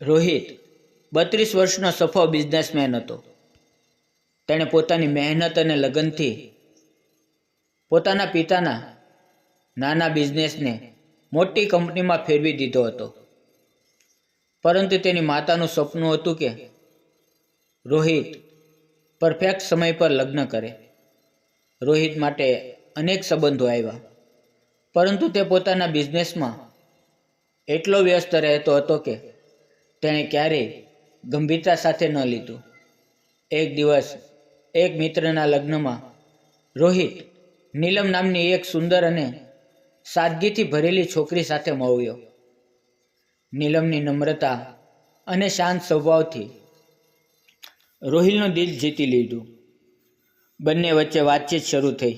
રોહિત બત્રીસ વર્ષનો સફળ બિઝનેસમેન હતો. તેણે પોતાની મહેનત અને લગનથી પોતાના પિતાના નાના બિઝનેસને મોટી કંપનીમાં ફેરવી દીધો હતો. પરંતુ તેની માતાનું સપનું હતું કે રોહિત પરફેક્ટ સમય પર લગ્ન કરે. રોહિત માટે અનેક સંબંધો આવ્યા. પરંતુ તે પોતાના બિઝનેસમાં એટલો વ્યસ્ત રહેતો હતો કે તેણે ક્યારેય ગંભીરતા સાથે ન લીધું. એક દિવસ, એક મિત્રના લગ્નમાં, રોહિત નીલમ નામની એક સુંદર અને સાદગીથી ભરેલી છોકરી સાથે મળ્યો નીલમની નમ્રતા અને શાંત સ્વભાવથી રોહિલનું દિલ જીતી લીધું. બંને વચ્ચે વાતચીત શરૂ થઈ.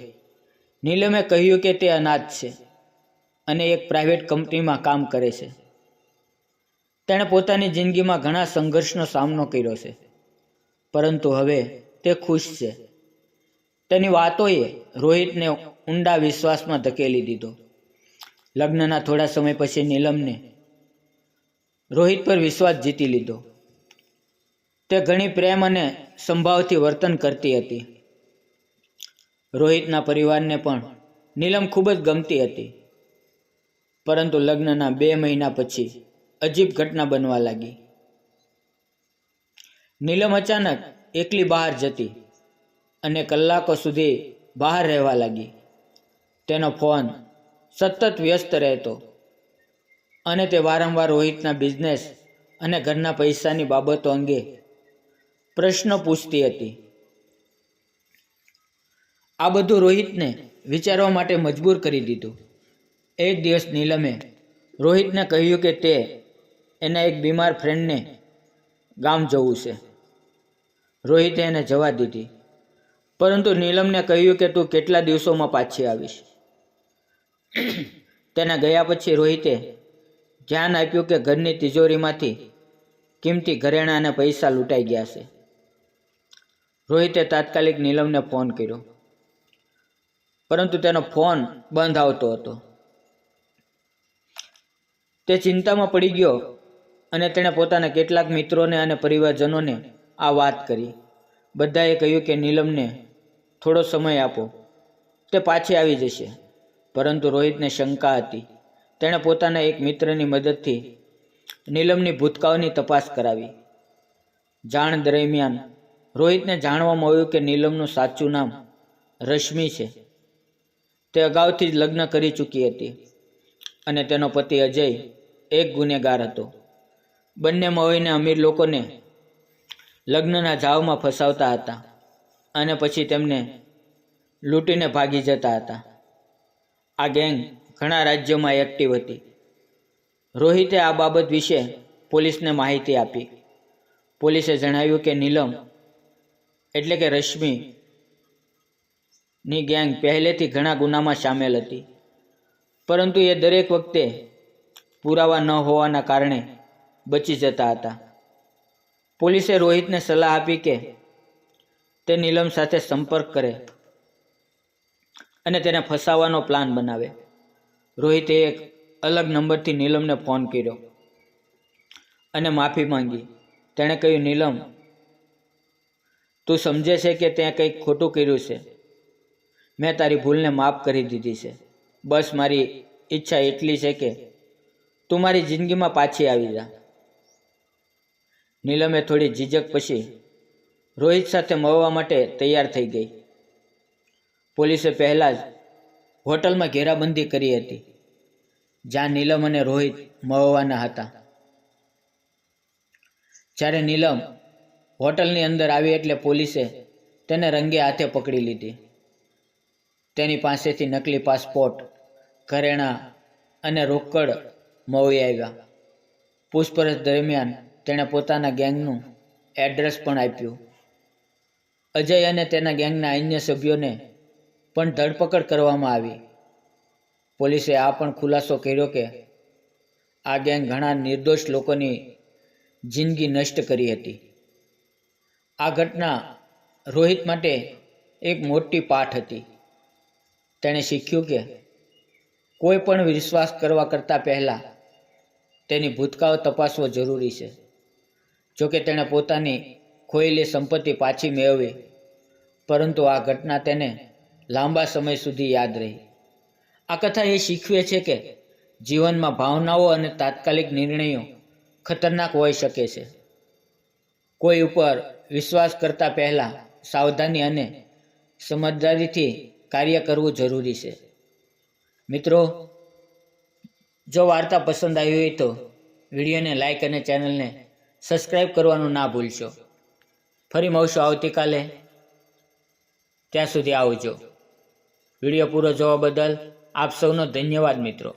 નીલમે કહ્યું કે તે અનાથ છે અને એક પ્રાઇવેટ કંપનીમાં કામ કરે છે. તેણે પોતાની જિંદગીમાં ઘણા સંઘર્ષનો સામનો કર્યો છે. પરંતુ હવે તે ખુશ છે. તેની વાતોએ રોહિતને ઊંડા વિશ્વાસમાં ધકેલી દીધો. લગ્નના થોડા સમય પછી નીલમને રોહિત પર વિશ્વાસ જીતી લીધો. તે ઘણી પ્રેમ અને સંભાવથી વર્તન કરતી હતી. રોહિતના પરિવારને પણ નીલમ ખૂબ જ ગમતી હતી. પરંતુ લગ્નના બે મહિના પછી અજીબ ઘટના બનવા લાગી. નીલમ અચાનક એકલી બહાર જતી અને કલાકો સુધી બહાર રહેવા લાગી. તેનો ફોન સતત વ્યસ્ત રહેતો અને તે વારંવાર રોહિતના બિઝનેસ અને ઘરના પૈસાની બાબતો અંગે પ્રશ્ન પૂછતી હતી. આ બધું રોહિતને વિચારવા માટે મજબૂર કરી દીધું. એક દિવસ નીલમે રોહિતને કહ્યું કે તે એના એક બીમાર ફ્રેન્ડને ગામ જવું છે. રોહિતે એને જવા દીધી. પરંતુ નીલમને કહ્યું કે તું કેટલા દિવસોમાં પાછી આવીશ? તેના ગયા પછી રોહિતે ધ્યાન આપ્યું કે ઘરની તિજોરીમાંથી કિંમતી ઘરેણાં પૈસા લૂંટાઈ ગયા છે. રોહિતે તાત્કાલિક નીલમને ફોન કર્યો. પરંતુ તેનો ફોન બંધ આવતો હતો. તે ચિંતામાં પડી ગયો અને તેણે પોતાના કેટલાક મિત્રોને અને પરિવારજનોને આ વાત કરી. બધાએ કહ્યું કે, નીલમને થોડો સમય આપો. તે પાછી આવી જશે. પરંતુ રોહિતને શંકા હતી. તેણે પોતાના એક મિત્રની મદદથી નીલમની ભૂતકાળની તપાસ કરાવી. જાણ દરમિયાન રોહિતને જાણવામાં આવ્યું કે નીલમનું સાચું નામ રશ્મિ છે. તે અગાઉથી જ લગ્ન કરી ચૂકી હતી અને તેનો પતિ અજય એક ગુનેગાર હતો. બંને મળીને અમીર લોકોને લગ્નના જાવમાં ફસાવતા હતા અને પછી તેમને લૂંટીને ભાગી જતા હતા. આ ગેંગ ઘણા રાજ્યોમાં એક્ટિવ હતી. રોહિતે આ બાબત વિશે પોલીસને માહિતી આપી. પોલીસે જણાવ્યું કે નીલમ એટલે કે રશ્મિ ની ગેંગ પહેલેથી ઘણા ગુનામાં સામેલ હતી. પરંતુ એ દરેક વખતે પુરાવા ન હોવાના કારણે બચી જતા હતા. પોલીસે રોહિતને સલાહ આપી કે તે નીલમ સાથે સંપર્ક કરે અને તેને ફસાવવાનો પ્લાન બનાવે. રોહિતે એક અલગ નંબરથી નીલમને ફોન કર્યો અને માફી માંગી. તેણે કહ્યું, નીલમ, તું સમજે છે કે તે કંઈક ખોટું કર્યું છે. મેં તારી ભૂલને માફ કરી દીધી છે. બસ મારી ઈચ્છા એટલી છે કે તું મારી જિંદગીમાં પાછી આવી જા. નીલમે થોડી ઝીઝક પછી રોહિત સાથે મળવા માટે તૈયાર થઈ ગઈ. પોલીસે પહેલાં જ હોટલમાં ઘેરાબંધી કરી હતી, જ્યાં નીલમ અને રોહિત મળવાના હતા. જ્યારે નીલમ હોટલની અંદર આવી એટલે પોલીસે તેને રંગે હાથે પકડી લીધી. તેની પાસેથી નકલી પાસપોર્ટ, ઘરેણાં અને રોકડ મળી આવ્યા. પૂછપરછ દરમિયાન તેણે પોતાના ગેંગનું એડ્રેસ પણ આપ્યું. અજય અને તેના ગેંગના અન્ય સભ્યોને પણ ધરપકડ કરવામાં આવી. પોલીસે આ પણ ખુલાસો કર્યો કે આ ગેંગ ઘણા નિર્દોષ લોકોની જિંદગી નષ્ટ કરી હતી. આ ઘટના રોહિત માટે એક મોટી પાઠ હતી. તેણે શીખ્યું કે કોઈ પણ વિશ્વાસ કરવા કરતાં પહેલાં તેની ભૂતકાળ તપાસવો જરૂરી છે. જોકે તેણે પોતાની ખોયેલી સંપત્તિ પાછી મેળવી, પરંતુ આ ઘટના તેને લાંબા સમય સુધી યાદ રહી. આ કથા એ શીખવે છે કે જીવનમાં ભાવનાઓ અને તાત્કાલિક નિર્ણયો ખતરનાક હોઈ શકે છે. કોઈ ઉપર વિશ્વાસ કરતા પહેલાં સાવધાની અને સમજદારીથી કાર્ય કરવું જરૂરી છે. મિત્રો, જો વાર્તા પસંદ આવી હોય તો વિડીયોને લાઈક અને ચેનલને સબસ્ક્રાઈબ કરવાનું ના ભૂલશો. ફરી મળશું આવતીકાલે. ત્યાં સુધી આવજો. વીડિયો પૂરો જોવા બદલ આપ સૌનો ધન્યવાદ મિત્રો.